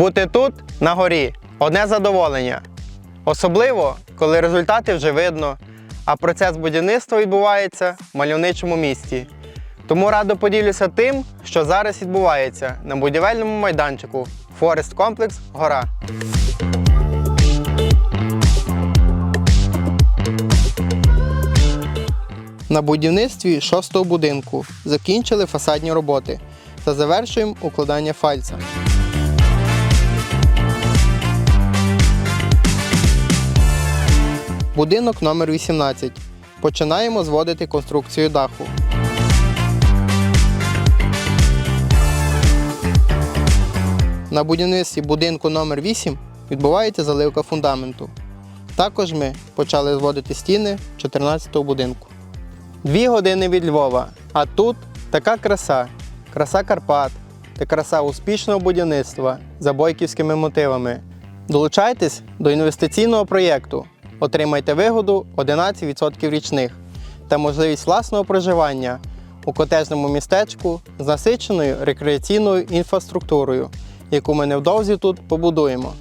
Бути тут, на горі, одне задоволення. Особливо, коли результати вже видно, а процес будівництва відбувається в мальовничому місті. Тому радо поділюся тим, що зараз відбувається на будівельному майданчику Форест Комплекс Гора. На будівництві шостого будинку закінчили фасадні роботи та завершуємо укладання фальца. Будинок номер 18. Починаємо зводити конструкцію даху. На будівництві будинку номер 8 відбувається заливка фундаменту. Також ми почали зводити стіни 14-го будинку. Дві години від Львова, а тут така краса, краса Карпат та краса успішного будівництва за бойківськими мотивами. Долучайтесь до інвестиційного проєкту, отримайте вигоду 11% річних та можливість власного проживання у котежному містечку з насиченою рекреаційною інфраструктурою, яку ми невдовзі тут побудуємо.